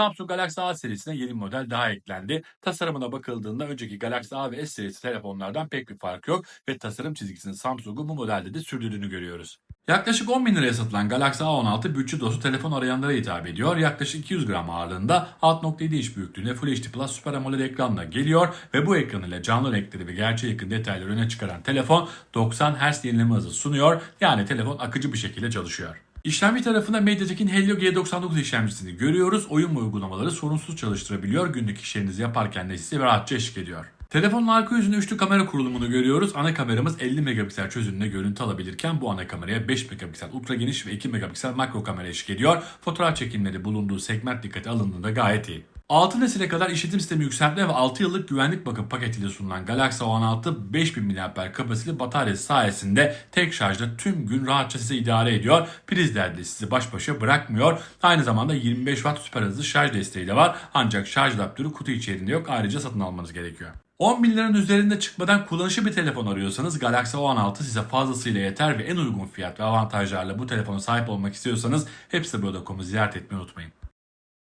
Samsung Galaxy A serisine yeni model daha eklendi. Tasarımına bakıldığında önceki Galaxy A ve S serisi telefonlardan pek bir fark yok ve tasarım çizgisini Samsung'un bu modelde de sürdürdüğünü görüyoruz. Yaklaşık 10 bin liraya satılan Galaxy A16 bütçe dostu telefon arayanlara hitap ediyor. Yaklaşık 200 gram ağırlığında 6.7 inç büyüklüğünde Full HD Plus Super AMOLED ekranla geliyor ve bu ekran ile canlı renkleri ve gerçeğe yakın detayları öne çıkaran telefon 90 Hz yenileme hızı sunuyor. Yani telefon akıcı bir şekilde çalışıyor. İşlemci tarafında MediaTek'in Helio G99 işlemcisini görüyoruz. Oyun ve uygulamaları sorunsuz çalıştırabiliyor. Günlük işlerinizi yaparken de size rahatça eşlik ediyor. Telefonun arka yüzünde üçlü kamera kurulumunu görüyoruz. Ana kameramız 50 megapiksel çözünürlüğünde görüntü alabilirken bu ana kameraya 5 megapiksel ultra geniş ve 2 megapiksel makro kamera eşlik ediyor. Fotoğraf çekimleri bulunduğu segment dikkate alındığında gayet iyi. 6 nesile kadar işletim sistemi yükseltme ve 6 yıllık güvenlik bakım paketiyle sunulan Galaxy A16 5000 mAh kapasiteli bataryası sayesinde tek şarjda tüm gün rahatça size idare ediyor. Priz derdi sizi baş başa bırakmıyor. Aynı zamanda 25 Watt süper hızlı şarj desteği de var. Ancak şarj adaptörü kutu içerisinde yok. Ayrıca satın almanız gerekiyor. 10 bin liranın üzerinde çıkmadan kullanışlı bir telefon arıyorsanız Galaxy A16 size fazlasıyla yeter ve en uygun fiyat ve avantajlarla bu telefona sahip olmak istiyorsanız hepsi ziyaret etmeyi unutmayın.